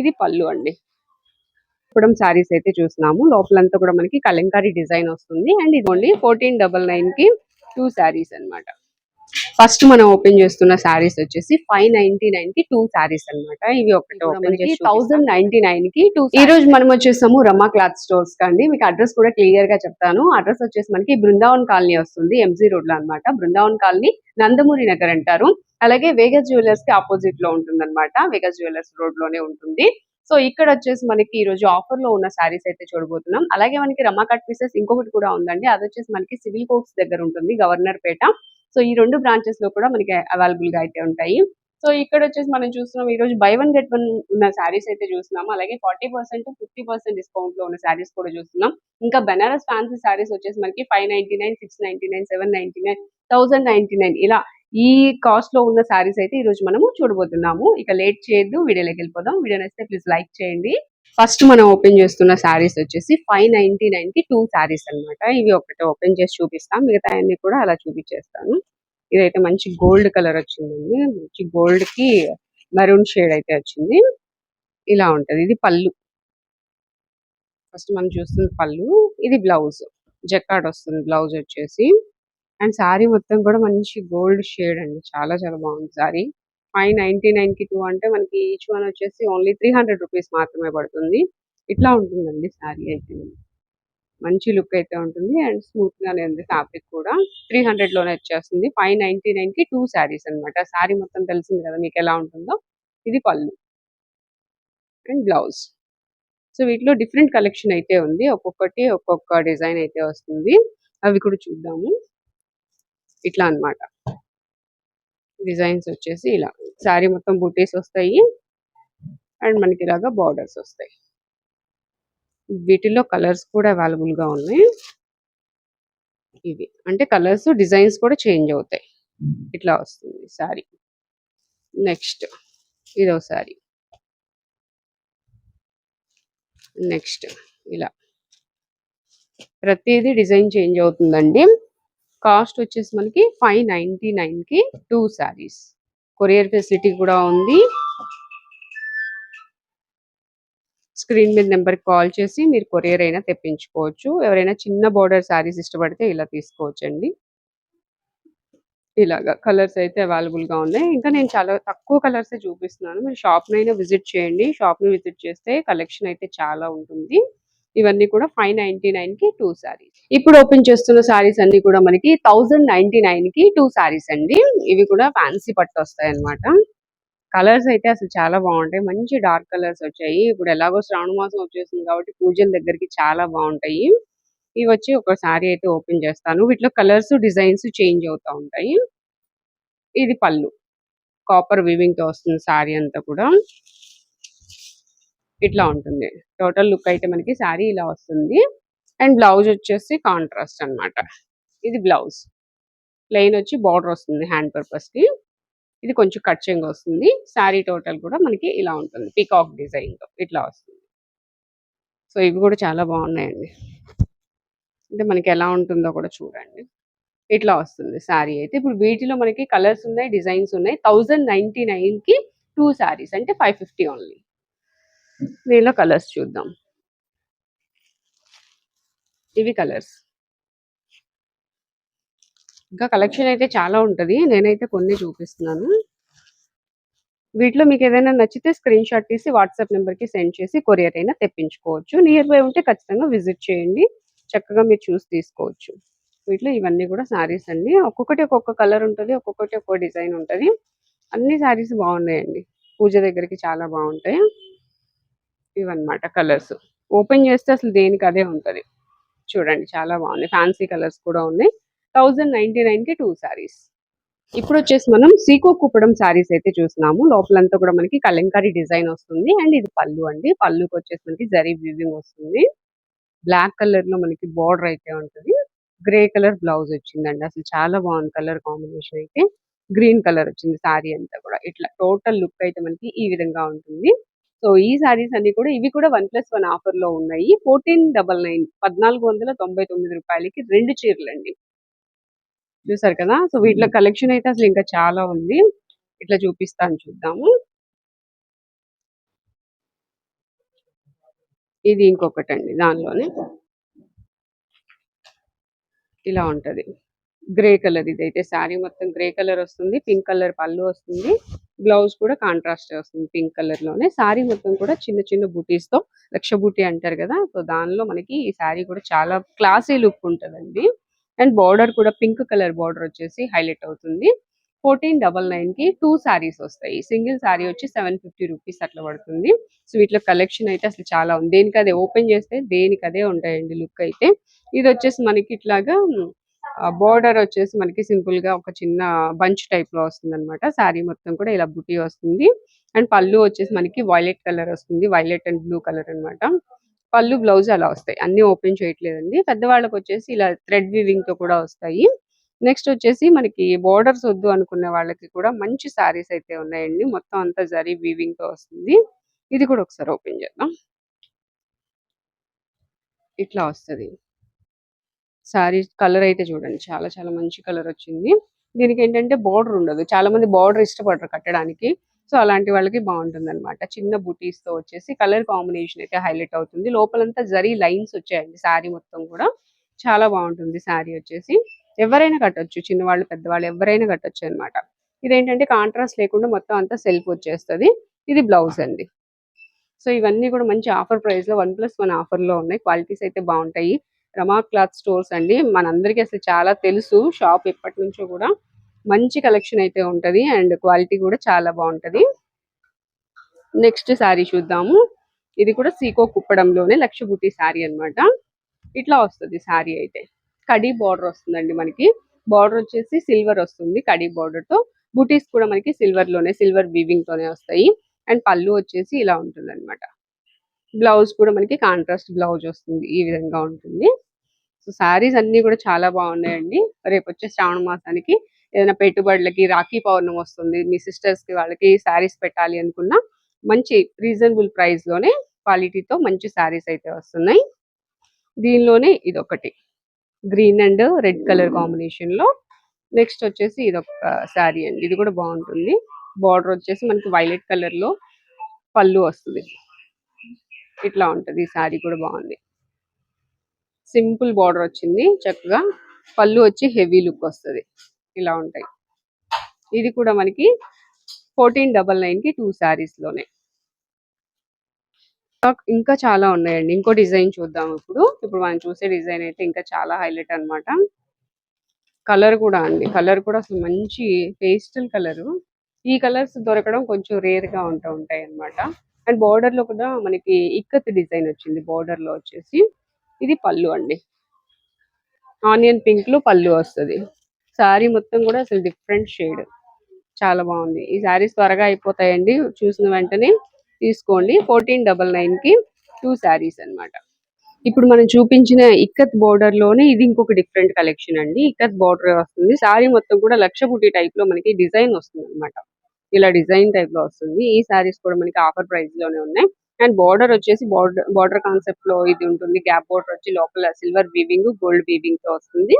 ఇది పళ్ళు అండి. ఇప్పుడు శారీస్ అయితే చూస్తున్నాము. లోపలంతా కూడా మనకి కలంకారీ డిజైన్ వస్తుంది. అండ్ ఇది ఓన్లీ ఫోర్టీన్ డబల్ నైన్కి టూ శారీస్ అన్నమాట. ఫస్ట్ మనం ఓపెన్ చేస్తున్న శారీస్ వచ్చేసి ఫైవ్ నైన్టీ నైన్కి టూ శారీస్ అన్నమాట. ఇవి ఒకటి ఓపెన్ చేసి థౌసండ్ నైన్టీ నైన్కి టూ ఈ రోజు మనం వచ్చేసాము రమా క్లాత్ స్టోర్స్ కండి మీకు అడ్రస్ కూడా క్లియర్గా చెప్తాను. అడ్రస్ వచ్చేసి మనకి బృందావన్ కాలనీ వస్తుంది. ఎంజీ రోడ్లో అన్నమాట. బృందావన్ కాలనీ నందమూరి నగర్ అంటారు. అలాగే వేగస్ జ్యువెలర్స్కి ఆపోజిట్లో ఉంటుంది అనమాట వేగస్ జ్యువెలర్స్ రోడ్లోనే ఉంటుంది. సో ఇక్కడ వచ్చేసి మనకి ఈ రోజు ఆఫర్లో ఉన్న శారీస్ అయితే చూడబోతున్నాం. అలాగే మనకి రమా కట్ పీసెస్ ఇంకొకటి కూడా ఉందండి. అది వచ్చేసి మనకి సివిల్ కోర్ట్స్ దగ్గర ఉంటుంది గవర్నర్ పేట సో ఈ రెండు బ్రాంచెస్లో కూడా మనకి అవైలబుల్గా అయితే ఉంటాయి. సో ఇక్కడ వచ్చేసి మనం చూస్తున్నాం ఈ రోజు బై వన్ గెట్ వన్ ఉన్న శారీస్ అయితే చూస్తున్నాం అలాగే ఫార్టీ పర్సెంట్ ఫిఫ్టీ పర్సెంట్ డిస్కౌంట్లో ఉన్న శారీస్ కూడా చూస్తున్నాం. ఇంకా బెనారస్ ఫ్యాన్సీ శారీస్ వచ్చేసి మనకి five ninety nine six ninety nine seven ninety nine thousand ninety nine ఇలా ఈ కాస్ట్లో ఉన్న శారీస్ అయితే ఈ రోజు మనము చూడబోతున్నాము. ఇక లేట్ చేయొద్దు వీడియోలోకి వెళ్ళిపోదాం. వీడియో నచ్చితే ప్లీజ్ లైక్ చేయండి. ఫస్ట్ మనం ఓపెన్ చేస్తున్న శారీస్ వచ్చేసి ఫైవ్ నైన్టీ నైన్కి టూ శారీస్ అన్నమాట. ఇవి ఒకటి ఓపెన్ చేసి చూపిస్తాం. మిగతా అన్ని కూడా అలా చూపించేస్తాను. ఇదైతే మంచి గోల్డ్ కలర్ వచ్చిందండి. మంచి గోల్డ్కి మరూన్ షేడ్ అయితే వచ్చింది. ఇలా ఉంటది. ఇది పళ్ళు. ఫస్ట్ మనం చూస్తున్న పళ్ళు. ఇది బ్లౌజ్ జక్కాడ్ వస్తుంది బ్లౌజ్ వచ్చేసి. అండ్ శారీ మొత్తం కూడా మంచి గోల్డ్ షేడ్ అండి. చాలా చాలా బాగుంది శారీ ఫైవ్ నైన్టీ నైన్కి టూ అంటే మనకి ఈచ్ వన్ వచ్చేసి ఓన్లీ త్రీ హండ్రెడ్ రూపీస్ మాత్రమే పడుతుంది. ఇట్లా ఉంటుందండి శారీ అయితే. మంచి లుక్ అయితే ఉంటుంది అండ్ స్మూత్ గానే ఉంది ఫ్యాబ్రిక్ కూడా. త్రీ హండ్రెడ్లోనే వచ్చేస్తుంది. ఫైవ్ నైన్టీ నైన్కి టూ శారీస్ అన్నమాట. శారీ మొత్తం తెలిసింది కదా మీకు ఎలా ఉంటుందో? ఇది పళ్ళు. And blouse. సో వీటిలో డిఫరెంట్ కలెక్షన్ అయితే ఉంది. ఒక్కొక్కటి ఒక్కొక్క డిజైన్ అయితే వస్తుంది. అవి కూడా చూద్దాము. ఇట్లా అన్నమాట. డిజైన్స్ వచ్చేసి ఇలా. శారీ మొత్తం బుటీస్ వస్తాయి. అండ్ మనకి ఇలాగా బార్డర్స్ వస్తాయి. వీటిలో కలర్స్ కూడా అవైలబుల్గా ఉన్నాయి. ఇవి. అంటే కలర్స్ డిజైన్స్ కూడా చేంజ్ అవుతాయి. ఇట్లా వస్తుంది శారీ నెక్స్ట్. ఇదో శారీ నెక్స్ట్. ఇలా. ప్రతిదీ డిజైన్ చేంజ్ అవుతుందండి. కాస్ట్ వచ్చేసి మనకి ఫైవ్ నైన్టీ నైన్కి టూ శారీస్. కొరియర్ ఫెసిలిటీ కూడా ఉంది. స్క్రీన్ మీద నెంబర్ కాల్ చేసి మీరు కొరియర్ అయినా తెప్పించుకోవచ్చు. ఎవరైనా చిన్న బార్డర్ శారీస్ ఇష్టపడితే ఇలా తీసుకోవచ్చు అండి ఇలాగా కలర్స్ అయితే అవైలబుల్గా ఉన్నాయి. ఇంకా నేను చాలా తక్కువ కలర్స్ చూపిస్తున్నాను. మీరు షాప్నైనా విజిట్ చేయండి. షాప్ని విజిట్ చేస్తే కలెక్షన్ అయితే చాలా ఉంటుంది. ఇవన్నీ కూడా ఫైవ్ నైన్టీ నైన్కి టూ సారీస్. ఇప్పుడు ఓపెన్ చేస్తున్న సారీస్ అన్ని కూడా మనకి థౌజండ్ నైన్టీ నైన్కి టూ సారీస్ అండి. ఇవి కూడా ఫ్యాన్సీ పట్టు వస్తాయి అన్నమాట కలర్స్ అయితే అసలు చాలా బాగుంటాయి. మంచి డార్క్ కలర్స్ వచ్చాయి. ఇప్పుడు ఎలాగో శ్రావణ మాసం వచ్చేసింది కాబట్టి పూజల దగ్గరికి చాలా బాగుంటాయి. ఇవి వచ్చి ఒక సారీ అయితే ఓపెన్ చేస్తాను. వీటిలో కలర్స్ డిజైన్స్ చేంజ్ అవుతా ఉంటాయి. ఇది పళ్ళు. కాపర్ వీవింగ్తో వస్తుంది సారీ అంతా కూడా. ఇట్లా ఉంటుంది. టోటల్ లుక్ అయితే మనకి శారీ ఇలా వస్తుంది. అండ్ బ్లౌజ్ వచ్చేసి కాంట్రాస్ట్ అన్నమాట. ఇది బ్లౌజ్. ప్లెయిన్ వచ్చి బార్డర్ వస్తుంది హ్యాండ్ పర్పస్కి ఇది కొంచెం కట్చింగ్ వస్తుంది. శారీ టోటల్ కూడా మనకి ఇలా ఉంటుంది. పీకాక్ డిజైన్తో ఇట్లా వస్తుంది. సో ఇవి కూడా చాలా బాగున్నాయండి. అంటే మనకి ఎలా ఉంటుందో కూడా చూడండి. ఇట్లా వస్తుంది శారీ అయితే. ఇప్పుడు వీటిలో మనకి కలర్స్ ఉన్నాయి డిజైన్స్ ఉన్నాయి. థౌజండ్ నైన్టీ నైన్కి టూ శారీస్ అంటే ఫైవ్ ఫిఫ్టీ ఓన్లీ. దీనిలో కలర్స్ చూద్దాం. ఇవి కలర్స్. ఇంకా కలెక్షన్ అయితే చాలా ఉంటుంది. నేనైతే కొన్ని చూపిస్తున్నాను. వీటిలో మీకు ఏదైనా నచ్చితే స్క్రీన్ షాట్ తీసి వాట్సాప్ నెంబర్కి సెండ్ చేసి కొరియర్ అయినా తెప్పించుకోవచ్చు. నియర్ బై ఉంటే ఖచ్చితంగా విజిట్ చేయండి. చక్కగా మీరు చూసి తీసుకోవచ్చు. వీటిలో ఇవన్నీ కూడా శారీస్ అండి. ఒక్కొక్కటి ఒక్కొక్క కలర్ ఉంటుంది ఒక్కొక్కటి ఒక్కొక్క డిజైన్ ఉంటుంది. అన్ని శారీస్ బాగున్నాయండి. పూజ దగ్గరికి చాలా బాగుంటాయి. ఇవన్నమాట కలర్స్ ఓపెన్ చేస్తే అసలు దేనికి అదే ఉంటది. చూడండి చాలా బాగుంది. ఫ్యాన్సీ కలర్స్ కూడా ఉన్నాయి. థౌజండ్ నైన్టీ నైన్కి టూ శారీస్ ఇప్పుడు వచ్చేసి మనం సీకో కుప్పడం శారీస్ అయితే చూస్తున్నాము. లోపలంతా కూడా మనకి కలంకారీ డిజైన్ వస్తుంది. అండ్ ఇది పళ్ళు అండి. పళ్ళుకి వచ్చేసి మనకి జరీ వీవింగ్ వస్తుంది. బ్లాక్ కలర్లో మనకి బార్డర్ అయితే ఉంటుంది. గ్రే కలర్ బ్లౌజ్ వచ్చిందండి. అసలు చాలా బాగుంది కలర్ కాంబినేషన్ అయితే. గ్రీన్ కలర్ వచ్చింది శారీ అంతా కూడా. ఇట్లా టోటల్ లుక్ అయితే మనకి ఈ విధంగా ఉంటుంది. సో ఈ సారీస్ అన్ని కూడా ఇవి కూడా వన్ ప్లస్ వన్ ఆఫర్లో ఉన్నాయి. ఫోర్టీన్ డబల్ నైన్ పద్నాలుగు వందల తొంభై తొమ్మిది రూపాయలకి రెండు చీరలు అండి చూసారు కదా? సో వీటిలో కలెక్షన్ అయితే అసలు ఇంకా చాలా ఉంది. ఇట్లా చూపిస్తాను చూద్దాము. ఇది ఇంకొకటండి దానిలోనే. ఇలా ఉంటది. గ్రే కలర్ ఇదైతే. శారీ మొత్తం గ్రే కలర్ వస్తుంది పింక్ కలర్ పళ్ళు వస్తుంది బ్లౌజ్ కూడా కాంట్రాస్ట్ వస్తుంది పింక్ కలర్లోనే. శారీ మొత్తం కూడా చిన్న చిన్న బూటీస్తో లక్ష బూటీ అంటారు కదా సో దానిలో మనకి ఈ శారీ కూడా చాలా క్లాసీ లుక్ ఉంటదండి. అండ్ బార్డర్ కూడా పింక్ కలర్ బార్డర్ వచ్చేసి హైలైట్ అవుతుంది. ఫోర్టీన్ డబల్ నైన్కి టూ శారీస్ వస్తాయి. సింగిల్ శారీ వచ్చి సెవెన్ ఫిఫ్టీ రూపీస్ అట్లా పడుతుంది. సో వీటిలో కలెక్షన్ అయితే అసలు చాలా ఉంది. దేనికి అదే ఓపెన్ చేస్తే దేనికి అదే ఉంటాయండి లుక్ అయితే. ఇది వచ్చేసి మనకి ఇట్లాగా బోర్డర్ వచ్చేసి మనకి సింపుల్గా ఒక చిన్న బంచ్ టైప్లో వస్తుంది అనమాట శారీ మొత్తం కూడా ఇలా బుటీ వస్తుంది. అండ్ పళ్ళు వచ్చేసి మనకి వైలెట్ కలర్ వస్తుంది. వైలెట్ అండ్ బ్లూ కలర్ అన్నమాట. పళ్ళు బ్లౌజ్ అలా వస్తాయి. అన్ని ఓపెన్ చేయట్లేదండి. పెద్దవాళ్ళకి వచ్చేసి ఇలా థ్రెడ్ వీవింగ్తో కూడా వస్తాయి. నెక్స్ట్ వచ్చేసి మనకి బోర్డర్స్ వద్దు అనుకునే వాళ్ళకి కూడా మంచి సారీస్ అయితే ఉన్నాయండి. మొత్తం అంతా జరీ వీవింగ్తో వస్తుంది. ఇది కూడా ఒకసారి ఓపెన్ చేద్దాం. ఇట్లా వస్తది. సారీ కలర్ అయితే చూడండి. చాలా చాలా మంచి కలర్ వచ్చింది. దీనికి ఏంటంటే బార్డర్ ఉండదు. చాలా మంది బార్డర్ ఇష్టపడరు కట్టడానికి. సో అలాంటి వాళ్ళకి బాగుంటుంది అనమాట చిన్న బుటీస్తో వచ్చేసి కలర్ కాంబినేషన్ అయితే హైలైట్ అవుతుంది. లోపలంతా జరీ లైన్స్ వచ్చాయండి శారీ మొత్తం కూడా. చాలా బాగుంటుంది శారీ వచ్చేసి. ఎవరైనా కట్టొచ్చు. చిన్నవాళ్ళు పెద్దవాళ్ళు ఎవరైనా కట్టొచ్చు అనమాట ఇదేంటంటే కాంట్రాస్ట్ లేకుండా మొత్తం అంతా సెల్ఫ్ వచ్చేస్తుంది. ఇది బ్లౌజ్ అండి. సో ఇవన్నీ కూడా మంచి ఆఫర్ ప్రైస్లో వన్ ప్లస్ వన్ ఆఫర్లో ఉన్నాయి. క్వాలిటీస్ అయితే బాగుంటాయి. రమా క్లాత్ స్టోర్స్ అండి. మనందరికీ అసలు చాలా తెలుసు. షాప్ ఎప్పటి నుంచో కూడా మంచి కలెక్షన్ అయితే ఉంటది. అండ్ క్వాలిటీ కూడా చాలా బాగుంటది. నెక్స్ట్ శారీ చూద్దాము. ఇది కూడా సీకో కుప్పడంలోనే లక్ష బుట్టి శారీ అన్నమాట. ఇట్లా వస్తుంది శారీ అయితే. కడీ బార్డర్ వస్తుందండి మనకి. బార్డర్ వచ్చేసి సిల్వర్ వస్తుంది కడీ బార్డర్తో. బుటీస్ కూడా మనకి సిల్వర్లోనే సిల్వర్ వీవింగ్ తోనే వస్తాయి. అండ్ పళ్ళు వచ్చేసి ఇలా ఉంటుంది అనమాట బ్లౌజ్ కూడా మనకి కాంట్రాస్ట్ బ్లౌజ్ వస్తుంది ఈ విధంగా ఉంటుంది. సో శారీస్ అన్ని కూడా చాలా బాగున్నాయండి. రేపు వచ్చే శ్రావణ మాసానికి ఏదైనా పెట్టుబడులకి రాఖీ పౌర్ణమి వస్తుంది మీ సిస్టర్స్కి వాళ్ళకి శారీస్ పెట్టాలి అనుకున్నా మంచి రీజనబుల్ ప్రైస్లోనే క్వాలిటీతో మంచి శారీస్ అయితే వస్తున్నాయి. దీనిలోనే ఇది ఒకటి గ్రీన్ అండ్ రెడ్ కలర్ కాంబినేషన్లో నెక్స్ట్ వచ్చేసి ఇది ఒక శారీ అండి. ఇది కూడా బాగుంటుంది. బార్డర్ వచ్చేసి మనకి వైలెట్ కలర్లో పళ్ళు వస్తుంది. ఇట్లా ఉంటది ఈ శారీ కూడా బాగుంది. సింపుల్ బార్డర్ వచ్చింది చక్కగా పళ్ళు వచ్చి హెవీ లుక్ వస్తుంది. ఇలా ఉంటాయి. ఇది కూడా మనకి ఫోర్టీన్ డబల్ నైన్కి టూ శారీస్లోనే ఇంకా చాలా ఉన్నాయండి. ఇంకో డిజైన్ చూద్దాం ఇప్పుడు. ఇప్పుడు మనం చూసే డిజైన్ అయితే ఇంకా చాలా హైలైట్ అన్నమాట. కలర్ కూడా అండి. కలర్ కూడా అసలు మంచి పేస్టల్ కలర్. ఈ కలర్స్ దొరకడం కొంచెం రేర్గా ఉంటూ ఉంటాయి అన్నమాట అండ్ బార్డర్లో కూడా మనకి ఇక్కత్ డిజైన్ వచ్చింది బార్డర్లో వచ్చేసి. ఇది పళ్ళు అండి. ఆనియన్ పింక్లో పళ్ళు వస్తుంది. శారీ మొత్తం కూడా అసలు డిఫరెంట్ షేడ్ చాలా బాగుంది. ఈ శారీస్ త్వరగా అయిపోతాయండి. చూసిన వెంటనే తీసుకోండి. ఫోర్టీన్ డబల్ నైన్కి టూ శారీస్ అన్నమాట. ఇప్పుడు మనం చూపించిన ఇక్కత్ బోర్డర్లోనే ఇది ఇంకొక డిఫరెంట్ కలెక్షన్ అండి. ఇక్కత్ బోర్డర్ వస్తుంది. శారీ మొత్తం కూడా లక్ష బుట్టి టైప్లో మనకి డిజైన్ వస్తుంది అన్నమాట ఇలా డిజైన్ టైప్లో వస్తుంది. ఈ సారీస్ కూడా మనకి ఆఫర్ ప్రైస్లోనే ఉన్నాయి. అండ్ బార్డర్ వచ్చేసి బార్డర్ బార్డర్ కాన్సెప్ట్లో ఇది ఉంటుంది. గ్యాప్ బార్డర్ వచ్చి లోపల సిల్వర్ వీవింగ్ గోల్డ్ వీవింగ్తో వస్తుంది.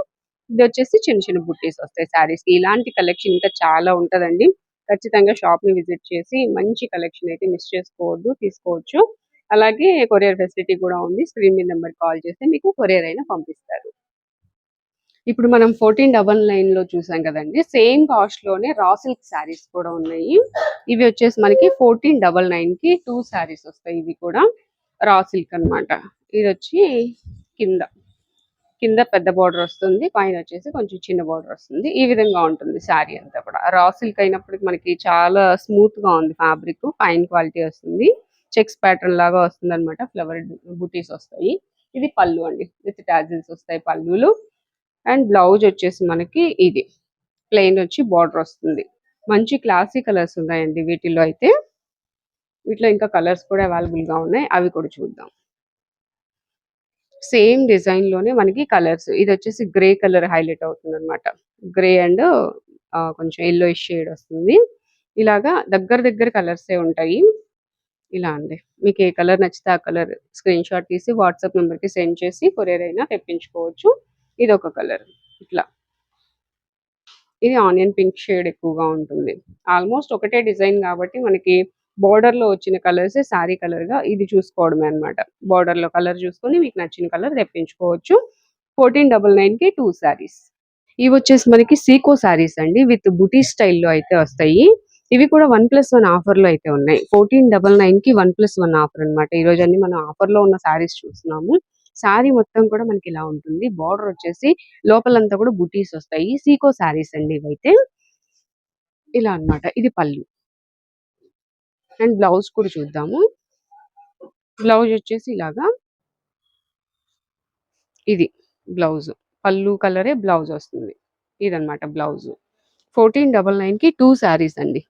ఇది వచ్చేసి చిన్న చిన్న బుట్టీస్ వస్తాయి సారీస్ ఇలాంటి కలెక్షన్ ఇంకా చాలా ఉంటదండి. ఖచ్చితంగా షాప్ని విజిట్ చేసి మంచి కలెక్షన్ అయితే మిస్ చేసుకోవద్దు తీసుకోవచ్చు. అలాగే కొరియర్ ఫెసిలిటీ కూడా ఉంది. స్క్రీన్ మీద నెంబర్ కాల్ చేస్తే మీకు కొరియర్ అయినా పంపిస్తారు. ఇప్పుడు మనం ఫోర్టీన్ డబల్ నైన్లో చూసాం కదండి సేమ్ కాస్ట్లోనే రా సిల్క్ శారీస్ కూడా ఉన్నాయి. ఇవి వచ్చేసి మనకి ఫోర్టీన్ డబల్ నైన్కి టూ శారీస్ వస్తాయి ఇవి కూడా రా సిల్క్ అన్నమాట. ఇది వచ్చి కింద కింద పెద్ద బార్డర్ వస్తుంది పైన వచ్చేసి కొంచెం చిన్న బార్డర్ వస్తుంది. ఈ విధంగా ఉంటుంది శారీ అంతా కూడా. రా సిల్క్ అయినప్పటికి మనకి చాలా స్మూత్గా ఉంది ఫ్యాబ్రిక్ ఫైన్ క్వాలిటీ వస్తుంది. చెక్స్ ప్యాటర్న్ లాగా వస్తుంది అనమాట ఫ్లవర్ బుటీస్ వస్తాయి. ఇది పళ్ళు అండి విత్ టాజిల్స్ వస్తాయి పళ్ళులు. అండ్ బ్లౌజ్ వచ్చేసి మనకి ఇది. ప్లెయిన్ వచ్చి బార్డర్ వస్తుంది. మంచి క్లాసీ కలర్స్ ఉన్నాయండి వీటిలో అయితే. వీటిలో ఇంకా కలర్స్ కూడా అవైలబుల్గా ఉన్నాయి. అవి కూడా చూద్దాం. సేమ్ డిజైన్లోనే మనకి కలర్స్. ఇది వచ్చేసి గ్రే కలర్ హైలైట్ అవుతుంది అనమాట గ్రే అండ్ కొంచెం ఎల్లో షేడ్ వస్తుంది. ఇలాగా దగ్గర దగ్గర కలర్స్ ఏ ఉంటాయి? ఇలా అండి. మీకు ఏ కలర్ నచ్చితే ఆ కలర్ స్క్రీన్ షాట్ తీసి వాట్సాప్ నెంబర్కి సెండ్ చేసి కొరియర్ అయినా తెప్పించుకోవచ్చు. ఇది ఒక కలర్. ఇట్లా. ఇది ఆనియన్ పింక్ షేడ్ ఎక్కువగా ఉంటుంది. ఆల్మోస్ట్ ఒకటే డిజైన్ కాబట్టి మనకి బార్డర్లో వచ్చిన కలర్స్ శారీ కలర్గా ఇది చూసుకోవడమే అన్నమాట. బార్డర్లో కలర్ చూసుకొని మీకు నచ్చిన కలర్ తెప్పించుకోవచ్చు. ఫోర్టీన్ డబల్ నైన్కి టూ శారీస్. ఇవి వచ్చేసి మనకి సీకో శారీస్ అండి. విత్ బుటీ స్టైల్లో అయితే వస్తాయి. ఇవి కూడా వన్ ప్లస్ వన్ ఆఫర్లో అయితే ఉన్నాయి. ఫోర్టీన్ డబల్ నైన్కి వన్ ప్లస్ వన్ ఆఫర్ అన్నమాట. ఈ రోజు అన్ని మనం ఆఫర్లో ఉన్న శారీస్ చూస్తున్నాము. శారీ మొత్తం కూడా మనకి ఇలా ఉంటుంది. బార్డర్ వచ్చేసి లోపలంతా కూడా బుటీస్ వస్తాయి. సీకో శారీస్ అండి ఇవైతే. ఇలా అన్నమాట. ఇది పళ్ళు. అండ్ బ్లౌజ్ కూడా చూద్దాము. బ్లౌజ్ వచ్చేసి ఇలాగా. ఇది బ్లౌజ్. పళ్ళు కలరే బ్లౌజ్ వస్తుంది. ఇదనమాట బ్లౌజ్. ఫోర్టీన్ డబల్ నైన్కి టూ శారీస్ అండి.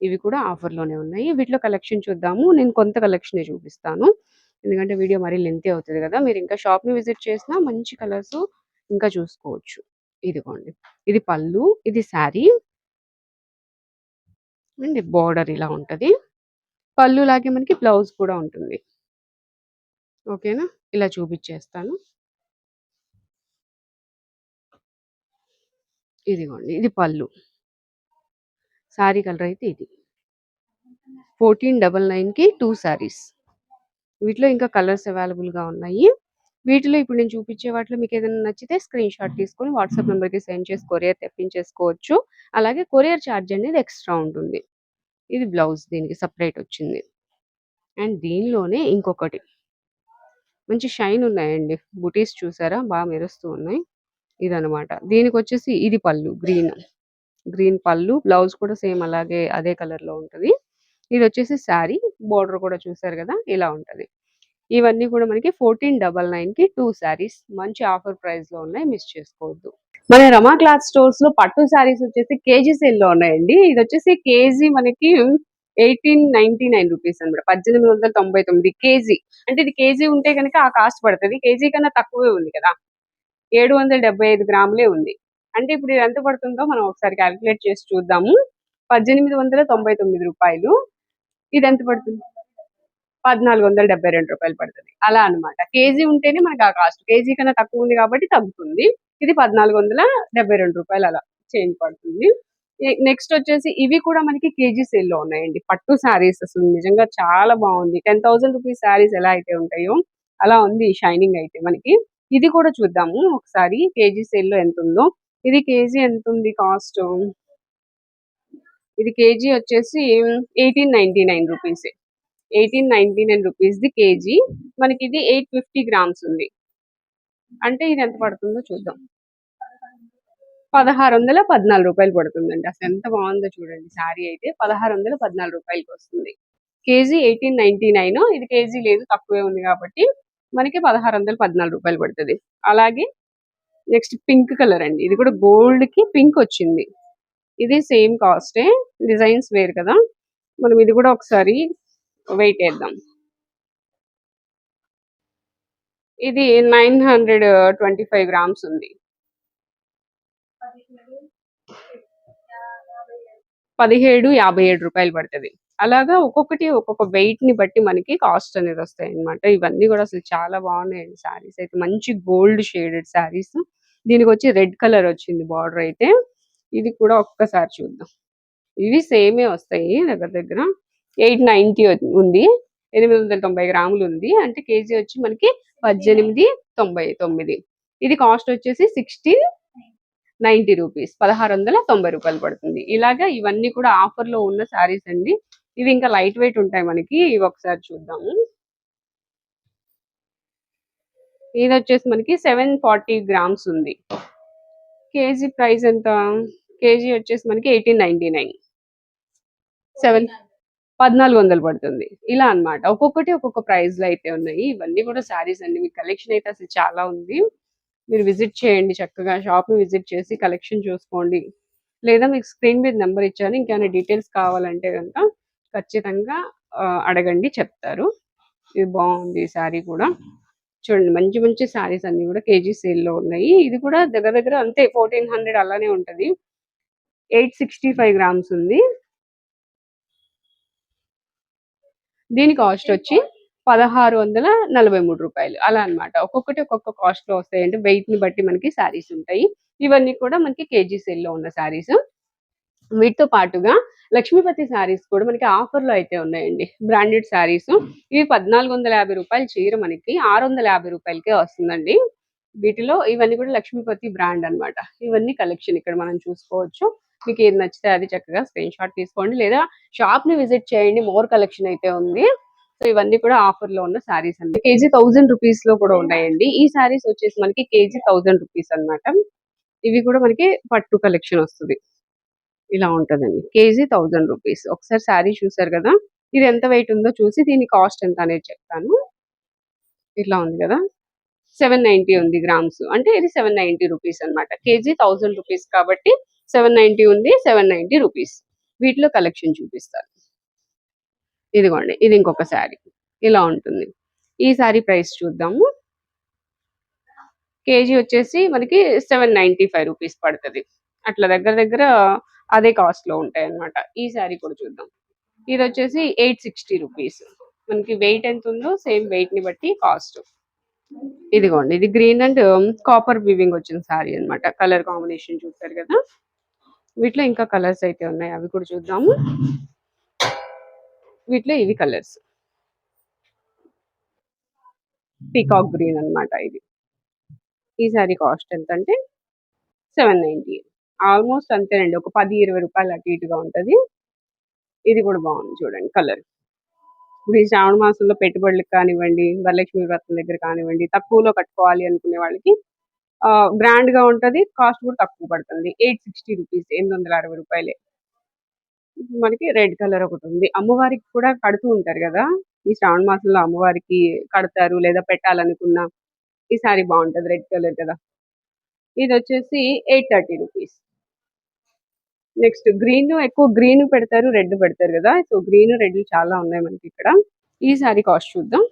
ఇవి కూడా ఆఫర్లోనే ఉన్నాయి. వీటిలో కలెక్షన్ చూద్దాము. నేను కొంత కలెక్షన్ చూపిస్తాను. ఎందుకంటే వీడియో మరీ లెంతీ అవుతుంది కదా మీరు ఇంకా షాప్ని విజిట్ చేసినా మంచి కలర్స్ ఇంకా చూసుకోవచ్చు. ఇదిగోండి. ఇది పళ్ళు ఇది శారీ అండ్ బార్డర్ ఇలా ఉంటుంది. పళ్ళు లాగే మనకి బ్లౌజ్ కూడా ఉంటుంది. ఓకేనా ఇలా చూపించేస్తాను ఇదిగోండి ఇది పళ్ళు. శారీ కలర్ అయితే ఇది. ఫోర్టీన్ డబల్ నైన్కి టూ శారీస్ వీటిలో ఇంకా కలర్స్ అవైలబుల్గా ఉన్నాయి. వీటిలో ఇప్పుడు నేను చూపించే వాటిలో మీకు ఏదైనా నచ్చితే స్క్రీన్ షాట్ తీసుకొని వాట్సాప్ నెంబర్కి సెండ్ చేసి కొరియర్ తెప్పించేసుకోవచ్చు. అలాగే కొరియర్ ఛార్జ్ అనేది ఎక్స్ట్రా ఉంటుంది. ఇది బ్లౌజ్ దీనికి సపరేట్ వచ్చింది. అండ్ దీనిలోనే ఇంకొకటి. మంచి షైన్ ఉన్నాయండి. బుటీస్ చూసారా? బాగా మెరుస్తూ ఉన్నాయి. ఇదనమాట దీనికి వచ్చేసి ఇది పళ్ళు గ్రీన్. గ్రీన్ పళ్ళు. బ్లౌజ్ కూడా సేమ్ అలాగే అదే కలర్లో ఉంటది. ఇది వచ్చేసి శారీ బోర్డర్ కూడా చూసారు కదా ఇలా ఉంటది. ఇవన్నీ కూడా మనకి ఫోర్టీన్ డబల్ నైన్కి టూ శారీస్ మంచి ఆఫర్ ప్రైస్లో ఉన్నాయి మిస్ చేసుకోవద్దు. మన రమా క్లాత్ స్టోర్స్లో పట్టు శారీస్ వచ్చేసి కేజీ సేల్లో ఉన్నాయండి. ఇది వచ్చేసి కేజీ మనకి ఎయిటీన్ నైన్టీ నైన్ రూపీస్ అనమాట పద్దెనిమిది వందల తొంభై తొమ్మిది కేజీ. అంటే ఇది కేజీ ఉంటే కనుక ఆ కాస్ట్ పడుతుంది. కేజీ కన్నా తక్కువే ఉంది కదా. ఏడు వందల డెబ్బై ఐదు గ్రాములే ఉంది. అంటే ఇప్పుడు ఇది ఎంత పడుతుందో మనం ఒకసారి క్యాలిక్యులేట్ చేసి చూద్దాము. పద్దెనిమిది వందల తొంభై తొమ్మిది రూపాయలు. ఇది ఎంత పడుతుంది? పద్నాలుగు వందల డెబ్బై రెండు రూపాయలు పడుతుంది. అలా అన్నమాట. కేజీ ఉంటేనే మనకి ఆ కాస్ట్ కేజీ కన్నా తక్కువ ఉంది కాబట్టి తగ్గుతుంది. ఇది పద్నాలుగు వందల డెబ్బై రెండు రూపాయలు అలా చేంజ్ పడుతుంది. నెక్స్ట్ వచ్చేసి ఇవి కూడా మనకి కేజీ సేల్లో ఉన్నాయండి. పట్టు శారీస్ అసలు నిజంగా చాలా బాగుంది. టెన్ థౌసండ్ రూపీస్ శారీస్ ఎలా అయితే ఉంటాయో అలా ఉంది షైనింగ్ అయితే మనకి. ఇది కూడా చూద్దాము. ఒకసారి కేజీ సేల్లో ఎంత ఉందో. ఇది కేజీ ఎంత ఉంది కాస్ట్? ఇది కేజీ వచ్చేసి eighteen ninety nine rupees. Eighteen ninety nine rupees the KG. మనకి ఇది ఎయిట్ ఫిఫ్టీ గ్రామ్స్ ఉంది. అంటే ఇది ఎంత పడుతుందో చూద్దాం. పదహారు వందల పద్నాలుగు రూపాయలు పడుతుందండి. అసలు ఎంత బాగుందో చూడండి శారీ అయితే. పదహారు వందల పద్నాలుగు రూపాయలకి వస్తుంది. KG eighteen ninety nine. ఇది కేజీ లేదు తక్కువే ఉంది కాబట్టి మనకి పదహారు వందల పద్నాలుగు రూపాయలు పడుతుంది. అలాగే నెక్స్ట్ పింక్ కలర్ అండి. ఇది కూడా గోల్డ్కి పింక్ వచ్చింది. ఇది సేమ్ కాస్టే డిజైన్స్ వేరు కదా. మనం ఇది కూడా ఒకసారి వెయిట్ వేద్దాం ఇది nine hundred twenty five grams ఉంది. పదిహేడు యాభై ఏడు రూపాయలు పడుతుంది. అలాగా ఒక్కొక్కటి ఒక్కొక్క వెయిట్ని బట్టి మనకి కాస్ట్ అనేది వస్తాయి అనమాట ఇవన్నీ కూడా అసలు చాలా బాగున్నాయండి శారీస్ అయితే మంచి గోల్డ్ షేడెడ్ శారీస్ దీనికి వచ్చి రెడ్ కలర్ వచ్చింది బార్డర్ అయితే. ఇది కూడా ఒక్కసారి చూద్దాం. ఇవి సేమే వస్తాయి దగ్గర దగ్గర. ఎయిట్ నైన్టీ ఉంది. ఎనిమిది వందల తొంభై గ్రాములు ఉంది. అంటే కేజీ వచ్చి మనకి పద్దెనిమిది తొంభై తొమ్మిది. ఇది కాస్ట్ వచ్చేసి సిక్స్టీన్ నైన్టీ రూపీస్. పదహారు వందల తొంభై రూపాయలు పడుతుంది. ఇలాగా ఇవన్నీ కూడా ఆఫర్లో ఉన్న శారీస్ అండి. ఇవి ఇంకా లైట్ వెయిట్ ఉంటాయి మనకి. ఇవి ఒకసారి చూద్దాము. ఇది వచ్చేసి మనకి సెవెన్ ఫార్టీ గ్రామ్స్ ఉంది. కేజీ ప్రైస్ ఎంత? కేజీ వచ్చేసి మనకి ఎయిటీన్ నైన్టీ నైన్. సెవెన్ పద్నాలుగు వందలు పడుతుంది. ఇలా అన్నమాట. ఒక్కొక్కటి ఒక్కొక్క ప్రైస్లో అయితే ఉన్నాయి. ఇవన్నీ కూడా శారీస్ అండి. మీ కలెక్షన్ అయితే అసలు చాలా ఉంది. మీరు విజిట్ చేయండి చక్కగా. షాప్ని విజిట్ చేసి కలెక్షన్ చూసుకోండి. లేదా మీకు స్క్రీన్ మీద నెంబర్ ఇచ్చాను. ఇంకేమైనా డీటెయిల్స్ కావాలంటే కనుక ఖచ్చితంగా అడగండి చెప్తారు. ఇది బాగుంది శారీ కూడా. చూడండి మంచి మంచి శారీస్ అన్ని కూడా కేజీ సేల్లో ఉన్నాయి. ఇది కూడా దగ్గర దగ్గర అంతే ఫోర్టీన్ హండ్రెడ్ అలానే ఉంటది. ఎయిట్ సిక్స్టీ ఫైవ్ గ్రామ్స్ ఉంది. దీని కాస్ట్ వచ్చి పదహారు వందల నలభై మూడు రూపాయలు. అలా అన్నమాట. ఒక్కొక్కటి ఒక్కొక్క కాస్ట్లో వస్తాయి అంటే వెయిట్ని బట్టి మనకి శారీస్ ఉంటాయి. ఇవన్నీ కూడా మనకి కేజీ సెల్లో ఉన్న శారీస్ వీటితో పాటుగా లక్ష్మీపతి శారీస్ కూడా మనకి ఆఫర్లో అయితే ఉన్నాయండి. బ్రాండెడ్ శారీస్ ఇవి పద్నాలుగు వందల యాభై రూపాయల చీర మనకి ఆరు వందల యాభై రూపాయలకే వస్తుందండి. వీటిలో ఇవన్నీ కూడా లక్ష్మీపతి బ్రాండ్ అన్నమాట. ఇవన్నీ కలెక్షన్ ఇక్కడ మనం చూసుకోవచ్చు. మీకు ఏది నచ్చితే అది చక్కగా స్క్రీన్ షాట్ తీసుకోండి. లేదా షాప్ని విజిట్ చేయండి. మోర్ కలెక్షన్ అయితే ఉంది. సో ఇవన్నీ కూడా ఆఫర్లో ఉన్న శారీస్ అండి. కేజీ థౌసండ్ రూపీస్లో కూడా ఉన్నాయండి. ఈ శారీస్ వచ్చేసి మనకి కేజీ థౌసండ్ రూపీస్ అన్నమాట. ఇవి కూడా మనకి పట్టు కలెక్షన్ వస్తుంది. ఇలా ఉంటదండి. కేజీ థౌసండ్ రూపీస్ ఒకసారి శారీ చూసారు కదా? ఇది ఎంత వెయిట్ ఉందో చూసి దీని కాస్ట్ ఎంత అనేది చెప్తాను. ఇట్లా ఉంది కదా? సెవెన్ నైన్టీ ఉంది గ్రామ్స్ అంటే ఇది సెవెన్ నైన్టీ రూపీస్ అనమాట కేజీ థౌసండ్ రూపీస్ కాబట్టి సెవెన్ నైన్టీ ఉంది సెవెన్ నైన్టీ రూపీస్. వీటిలో కలెక్షన్ చూపిస్తారు ఇదిగోండి ఇది ఇంకొక శారీ. ఇలా ఉంటుంది. ఈ శారీ ప్రైస్ చూద్దాము. కేజీ వచ్చేసి మనకి సెవెన్ నైన్టీ ఫైవ్ రూపీస్ పడుతుంది. అట్లా దగ్గర దగ్గర అదే కాస్ట్లో ఉంటాయి అన్నమాట ఈ శారీ కూడా చూద్దాం. ఇది వచ్చేసి ఎయిట్ సిక్స్టీ రూపీస్. మనకి వెయిట్ ఎంత ఉందో సేమ్ వెయిట్ని బట్టి కాస్ట్. ఇదిగోండి ఇది గ్రీన్ అండ్ కాపర్ వివింగ్ వచ్చిన శారీ అన్నమాట. కలర్ కాంబినేషన్ చూస్తారు కదా. వీటిలో ఇంకా కలర్స్ అయితే ఉన్నాయి. అవి కూడా చూద్దాము. వీటిలో ఇవి కలర్స్ పీకాక్ గ్రీన్ అన్నమాట ఇది. ఈ శారీ కాస్ట్ ఎంత అంటే సెవెన్ నైన్టీ ఆల్మోస్ట్ అంతేనండి. ఒక పది ఇరవై రూపాయలు అటు ఇటుగా ఉంటుంది. ఇది కూడా బాగుంది చూడండి కలర్ ఇప్పుడు ఈ శ్రావణ మాసంలో పెట్టుబడులకు కానివ్వండి వరలక్ష్మి వ్రతం దగ్గర కానివ్వండి తక్కువలో కట్టుకోవాలి అనుకునే వాళ్ళకి గ్రాండ్గా ఉంటది. కాస్ట్ కూడా తక్కువ పడుతుంది. ఎయిట్ సిక్స్టీ రూపీస్ ఎనిమిది వందల అరవై రూపాయలే. మనకి రెడ్ కలర్ ఒకటి ఉంది. అమ్మవారికి కూడా కడుతూ ఉంటారు కదా. ఈ శ్రావణ మాసంలో అమ్మవారికి కడతారు లేదా పెట్టాలనుకున్నా ఈ సారీ బాగుంటది రెడ్ కలర్ కదా. ఇది వచ్చేసి eight thirty rupees. Next green ఎక్కువ గ్రీన్ పెడతారు రెడ్ పెడతారు కదా. సో గ్రీన్ రెడ్ చాలా ఉన్నాయి మనకి ఇక్కడ. ఈ సారీ కాస్ట్ చూద్దాం.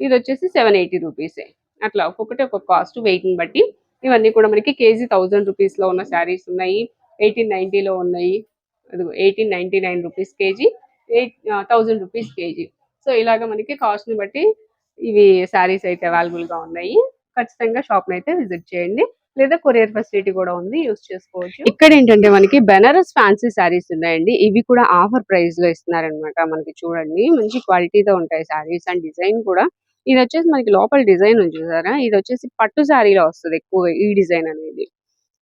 ఇది వచ్చేసి సెవెన్ ఎయిటీ రూపీస్. అట్లా ఒక్కొక్కటి ఒక్కొక్క కాస్ట్ వెయిట్ని బట్టి. ఇవన్నీ కూడా మనకి కేజీ థౌజండ్ రూపీస్లో ఉన్న శారీస్ ఉన్నాయి. ఎయిటీన్ నైంటీలో ఉన్నాయి. Eighteen ninety nine rupees KG. Eight thousand rupees KG. So ఇలాగ మనకి కాస్ట్ని బట్టి ఇవి శారీస్ అయితే అవైలబుల్గా ఉన్నాయి. ఖచ్చితంగా షాప్ అయితే విజిట్ చేయండి. లేదా కొరియర్ ఫెసిలిటీ కూడా ఉంది యూస్ చేసుకోవచ్చు. ఇక్కడ ఏంటంటే మనకి బెనారస్ ఫ్యాన్సీ శారీస్ ఉన్నాయండి. ఇవి కూడా ఆఫర్ ప్రైస్లో ఇస్తున్నారనమాట మనకి చూడండి మంచి క్వాలిటీతో ఉంటాయి శారీస్. అండ్ డిజైన్ కూడా ఇది వచ్చేసి మనకి లోపల డిజైన్ ఉంది చూసారా? ఇది వచ్చేసి పట్టు శారీలో వస్తుంది ఎక్కువ ఈ డిజైన్ అనేది.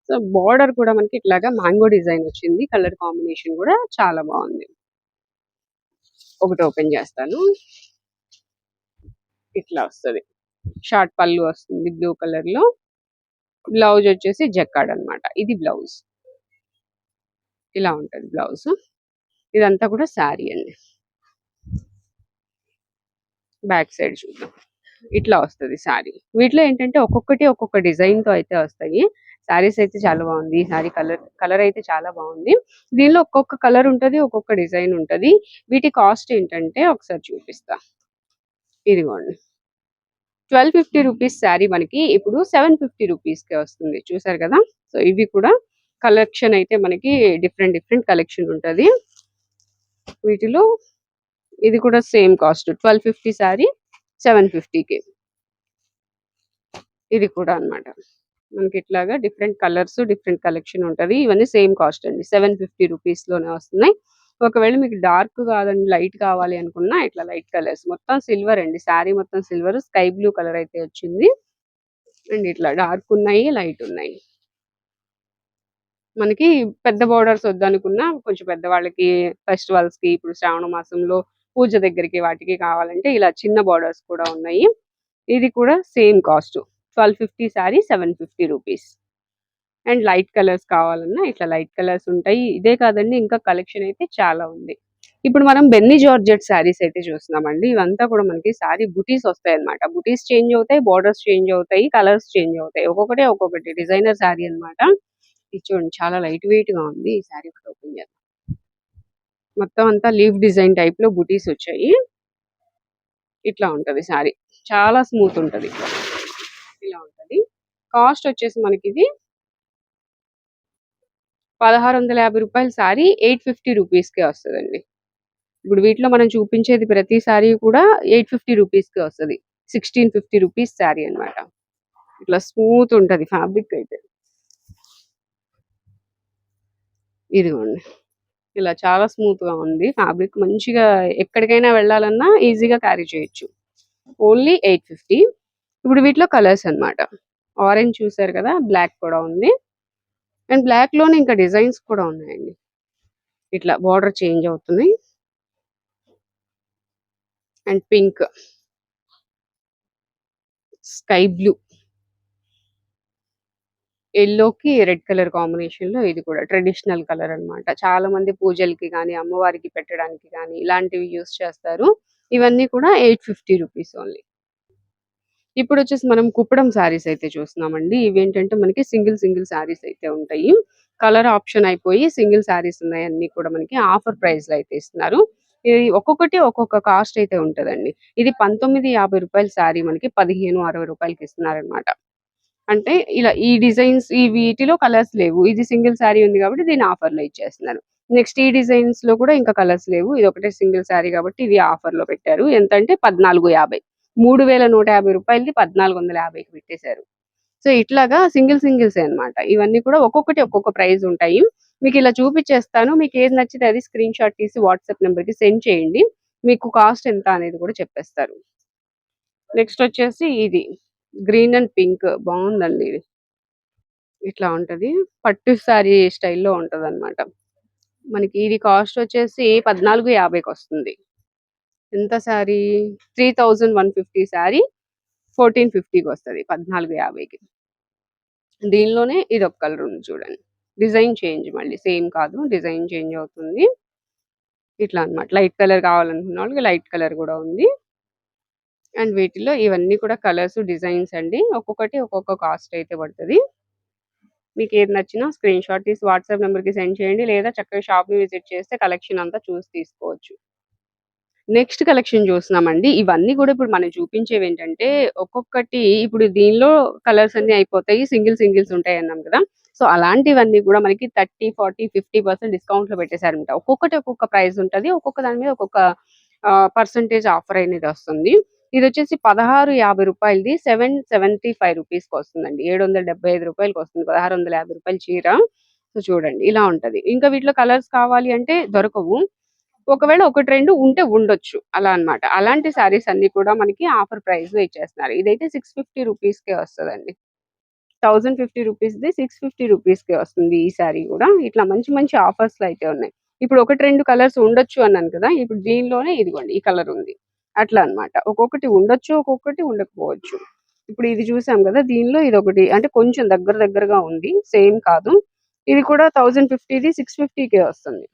సో బార్డర్ కూడా మనకి ఇట్లాగా మ్యాంగో డిజైన్ వచ్చింది. కలర్ కాంబినేషన్ కూడా చాలా బాగుంది. ఒకటి ఓపెన్ చేస్తాను. ఇట్లా వస్తుంది. షార్ట్ పళ్ళు వస్తుంది బ్లూ కలర్లో బ్లౌజ్ వచ్చేసి జక్కాడ్ అన్నమాట. ఇది బ్లౌజ్. ఇలా ఉంటది బ్లౌజ్. ఇదంతా కూడా శారీ అండి. బ్యాక్ సైడ్ చూద్దాం. ఇట్లా వస్తుంది శారీ. వీటిలో ఏంటంటే ఒక్కొక్కటి ఒక్కొక్క డిజైన్తో అయితే వస్తాయి. శారీస్ అయితే చాలా బాగుంది. శారీ కలర్ కలర్ అయితే చాలా బాగుంది. దీనిలో ఒక్కొక్క కలర్ ఉంటది ఒక్కొక్క డిజైన్ ఉంటది. వీటి కాస్ట్ ఏంటంటే ఒకసారి చూపిస్తా. ఇదిగోండి. ట్వెల్వ్ ఫిఫ్టీ రూపీస్ శారీ మనకి ఇప్పుడు సెవెన్ ఫిఫ్టీ రూపీస్కి వస్తుంది. చూసారు కదా? సో ఇవి కూడా కలెక్షన్ అయితే మనకి డిఫరెంట్ డిఫరెంట్ కలెక్షన్ ఉంటది. వీటిలో ఇది కూడా same cost. Twelve fifty sari seven ఫిఫ్టీకి ఇది కూడా అన్నమాట. మనకి ఇట్లాగా డిఫరెంట్ కలర్స్ డిఫరెంట్ కలెక్షన్ ఉంటది. ఇవన్నీ సేమ్ కాస్ట్ అండి. సెవెన్ ఫిఫ్టీ రూపీస్లోనే వస్తున్నాయి. ఒకవేళ మీకు డార్క్ కాదండి లైట్ కావాలి అనుకున్నా ఇట్లా లైట్ కలర్స్. మొత్తం సిల్వర్ అండి. శారీ మొత్తం సిల్వర్ స్కై బ్లూ కలర్ అయితే వచ్చింది. అండ్ ఇట్లా డార్క్ ఉన్నాయి లైట్ ఉన్నాయి. మనకి పెద్ద బోర్డర్స్ వద్దనుకున్నా కొంచెం పెద్దవాళ్ళకి ఫెస్టివల్స్కి ఇప్పుడు శ్రావణ మాసంలో పూజ దగ్గరికి వాటికి కావాలంటే ఇలా చిన్న బార్డర్స్ కూడా ఉన్నాయి. ఇది కూడా same cost twelve fifty sari seven fifty rupees and light colours కావాలన్నా ఇట్లా లైట్ కలర్స్ ఉంటాయి. ఇదే కాదండి ఇంకా కలెక్షన్ అయితే చాలా ఉంది. ఇప్పుడు మనం బెన్నీ జార్జెట్ శారీస్ అయితే చూస్తున్నామండి. ఇవంతా కూడా మనకి శారీ బుటీస్ వస్తాయి అన్నమాట బుటీస్ చేంజ్ అవుతాయి బార్డర్స్ చేంజ్ అవుతాయి కలర్స్ చేంజ్ అవుతాయి. ఒక్కొక్కటి ఒక్కొక్కటి. డిజైనర్ శారీ అన్నమాట. ఇది చూడండి చాలా లైట్ వెయిట్గా ఉంది. ఈ శారీ ఒకటి ఓపెన్ చేద్దాం. మొత్తం అంతా లీవ్ డిజైన్ టైప్లో బుటీస్ వచ్చాయి. ఇట్లా ఉంటది శారీ చాలా స్మూత్ ఉంటది. ఇలా ఉంటది. కాస్ట్ వచ్చేసి మనకి ఇది పదహారు వందల యాభై రూపాయల శారీ ఎయిట్ ఫిఫ్టీ రూపీస్కే వస్తుందండి. ఇప్పుడు వీటిలో మనం చూపించేది ప్రతి శారీ కూడా ఎయిట్ ఫిఫ్టీ రూపీస్కే వస్తుంది. సిక్స్టీన్ ఫిఫ్టీ రూపీస్ శారీ అనమాట ఇట్లా స్మూత్ ఉంటుంది ఫ్యాబ్రిక్ అయితే. ఇదిగోండి. ఇలా చాలా స్మూత్గా ఉంది. ఫ్యాబ్రిక్ మంచిగా ఎక్కడికైనా వెళ్ళాలన్నా ఈజీగా క్యారీ చేయొచ్చు. ఓన్లీ ఎయిట్ ఫిఫ్టీ ఇప్పుడు వీటిలో కలర్స్ అన్నమాట. ఆరెంజ్ చూసారు కదా బ్లాక్ కూడా ఉంది. అండ్ బ్లాక్లోనే ఇంకా డిజైన్స్ కూడా ఉన్నాయండి. ఇట్లా బార్డర్ చేంజ్ అవుతుంది. అండ్ పింక్ స్కై బ్లూ ఎల్లోకి రెడ్ కలర్ కాంబినేషన్లో ఇది కూడా ట్రెడిషనల్ కలర్ అన్నమాట. చాలా మంది పూజలకి కానీ అమ్మవారికి పెట్టడానికి కానీ ఇలాంటివి యూస్ చేస్తారు. ఇవన్నీ కూడా ఎయిట్ ఫిఫ్టీ రూపీస్ ఓన్లీ. ఇప్పుడు వచ్చేసి మనం కుప్పడం శారీస్ అయితే చూస్తున్నామండి. ఇవి ఏంటంటే మనకి సింగిల్ సింగిల్ శారీస్ అయితే ఉంటాయి. కలర్ ఆప్షన్ అయిపోయి సింగిల్ శారీస్ ఉన్నాయి అన్ని కూడా మనకి ఆఫర్ ప్రైస్లో అయితే ఇస్తున్నారు. ఇది ఒక్కొక్కటి ఒక్కొక్క కాస్ట్ అయితే ఉంటదండి. ఇది పంతొమ్మిది యాభై రూపాయల శారీ మనకి పదిహేను అరవై రూపాయలకి ఇస్తున్నారు అనమాట అంటే ఇలా ఈ డిజైన్స్ ఈ వీటిలో కలర్స్ లేవు. ఇది సింగిల్ శారీ ఉంది కాబట్టి దీని ఆఫర్లో ఇచ్చేస్తున్నారు. నెక్స్ట్ ఈ డిజైన్స్లో కూడా ఇంకా కలర్స్ లేవు. ఇది ఒకటే సింగిల్ శారీ కాబట్టి ఇది ఆఫర్లో పెట్టారు. ఎంత అంటే పద్నాలుగు యాభై. మూడు వేల నూట యాభై రూపాయలది పద్నాలుగు వందల యాభైకి పెట్టేశారు. సో ఇట్లాగా సింగిల్ సింగిల్స్ అన్నమాట. ఇవన్నీ కూడా ఒక్కొక్కటి ఒక్కొక్క ప్రైస్ ఉంటాయి. మీకు ఇలా చూపించేస్తాను మీకు ఏది నచ్చితే అది స్క్రీన్ షాట్ తీసి వాట్సాప్ నెంబర్కి సెండ్ చేయండి. మీకు కాస్ట్ ఎంత అనేది కూడా చెప్పేస్తారు. నెక్స్ట్ వచ్చేసి ఇది. గ్రీన్ అండ్ పింక్ బాగుందండి. ఇది ఇట్లా ఉంటది. పట్టు శారీ స్టైల్లో ఉంటది అనమాట మనకి ఇది కాస్ట్ వచ్చేసి పద్నాలుగు యాభైకి వస్తుంది. ఎంత sari three thousand one fifty sari fourteen ఫిఫ్టీకి వస్తుంది పద్నాలుగు యాభైకి. దీనిలోనే ఇది ఒక కలర్ ఉంది చూడండి. డిజైన్ చేంజ్ మళ్ళీ సేమ్ కాదు. డిజైన్ చేంజ్ అవుతుంది. ఇట్లా అన్నమాట. లైట్ కలర్ కావాలనుకున్న వాళ్ళకి లైట్ కలర్ కూడా ఉంది. అండ్ వీటిలో ఇవన్నీ కూడా కలర్స్ డిజైన్స్ అండి. ఒక్కొక్కటి ఒక్కొక్క కాస్ట్ అయితే పడుతుంది. మీకు ఏది నచ్చినా స్క్రీన్ షాట్ తీసి వాట్సాప్ నెంబర్కి సెండ్ చేయండి. లేదా చక్కగా షాప్ని విజిట్ చేస్తే కలెక్షన్ అంతా చూసి తీసుకోవచ్చు. నెక్స్ట్ కలెక్షన్ చూస్తున్నామండి. ఇవన్నీ కూడా ఇప్పుడు మనం చూపించేవి ఏంటంటే ఒక్కొక్కటి ఇప్పుడు దీనిలో కలర్స్ అన్ని అయిపోతాయి. సింగిల్ సింగిల్స్ ఉంటాయి అన్నాం కదా. సో అలాంటివన్నీ కూడా మనకి థర్టీ ఫార్టీ ఫిఫ్టీ పర్సెంట్ డిస్కౌంట్లో పెట్టేశారనమాట ఒక్కొక్కటి ఒక్కొక్క ప్రైస్ ఉంటుంది. ఒక్కొక్క దాని మీద ఒక్కొక్క పర్సంటేజ్ ఆఫర్ అనేది వస్తుంది. ఇది వచ్చేసి పదహారు యాభై రూపాయలది సెవెన్ సెవెంటీ ఫైవ్ రూపీస్కి వస్తుందండి. ఏడు వందల డెబ్బై ఐదు రూపాయలకి వస్తుంది. పదహారు వందల యాభై రూపాయల చీర. సో చూడండి ఇలా ఉంటది. ఇంకా వీటిలో కలర్స్ కావాలి అంటే దొరకవు. ఒకవేళ ఒకటి రెండు ఉంటే ఉండొచ్చు. అలా అన్నమాట. అలాంటి శారీస్ అన్ని కూడా మనకి ఆఫర్ ప్రైస్లో ఇచ్చేస్తున్నారు. ఇదైతే సిక్స్ ఫిఫ్టీ రూపీస్కే వస్తుందండి. థౌజండ్ ఫిఫ్టీ రూపీస్ ది సిక్స్ ఫిఫ్టీ రూపీస్కే వస్తుంది ఈ శారీ కూడా. ఇట్లా మంచి మంచి ఆఫర్స్లో అయితే ఉన్నాయి. ఇప్పుడు ఒకటి రెండు కలర్స్ ఉండొచ్చు అన్నాను కదా. ఇప్పుడు దీనిలోనే ఇదిగోండి ఈ కలర్ ఉంది. అట్లా అన్నమాట. ఒక్కొక్కటి ఉండొచ్చు ఒక్కొక్కటి ఉండకపోవచ్చు. ఇప్పుడు ఇది చూసాం కదా దీనిలో ఇది ఒకటి అంటే కొంచెం దగ్గర దగ్గరగా ఉంది. సేమ్ కాదు. ఇది కూడా థౌజండ్ ఫిఫ్టీది సిక్స్ ఫిఫ్టీకే వస్తుంది.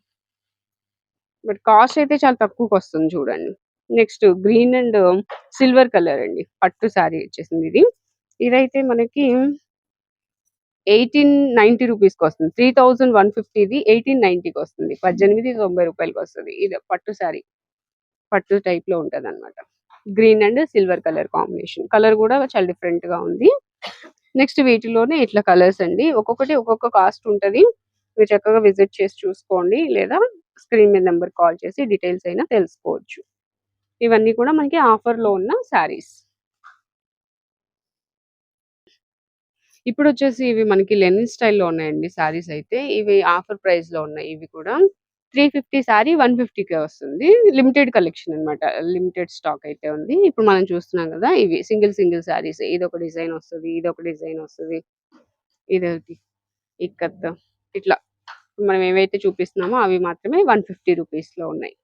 బట్ కాస్ట్ అయితే చాలా తక్కువకి వస్తుంది చూడండి. Next green and silver colour అండి. పట్టు శారీ వచ్చేసింది ఇది. ఇదైతే మనకి ఎయిటీన్ నైన్టీ రూపీస్కి వస్తుంది. త్రీ థౌజండ్ వన్ ఫిఫ్టీది ఎయిటీన్ నైన్టీకి వస్తుంది. పద్దెనిమిది తొంభై రూపాయలకి వస్తుంది. ఇది పట్టు శారీ. పట్టు టైప్లో ఉంటది అనమాట green and silver colour combination colour కూడా చాలా డిఫరెంట్గా ఉంది. నెక్స్ట్ వీటిలోనే ఇట్లా కలర్స్ అండి. ఒక్కొక్కటి ఒక్కొక్క కాస్ట్ ఉంటది. మీరు చక్కగా విజిట్ చేసి చూసుకోండి. లేదా స్క్రీన్ మీద నెంబర్ కాల్ చేసి డీటెయిల్స్ అయినా తెలుసుకోవచ్చు. ఇవన్నీ కూడా మనకి ఆఫర్లో ఉన్న శారీస్ ఇప్పుడు వచ్చేసి ఇవి మనకి లెనిన్ స్టైల్లో ఉన్నాయండి శారీస్ అయితే. ఇవి ఆఫర్ ప్రైస్లో ఉన్నాయి ఇవి కూడా. త్రీ ఫిఫ్టీ శారీ వన్ ఫిఫ్టీకే వస్తుంది. లిమిటెడ్ కలెక్షన్ అన్నమాట. లిమిటెడ్ స్టాక్ అయితే ఉంది. ఇప్పుడు మనం చూస్తున్నాం కదా ఇవి సింగిల్ సింగిల్ శారీస్ ఇది ఒక డిజైన్ వస్తుంది ఇది ఒక డిజైన్ వస్తుంది. ఇది ఇక్కత్ ఇట్లా. మనం ఏవైతే చూపిస్తున్నామో అవి మాత్రమే వన్ ఫిఫ్టీ రూపీస్లో ఉన్నాయి.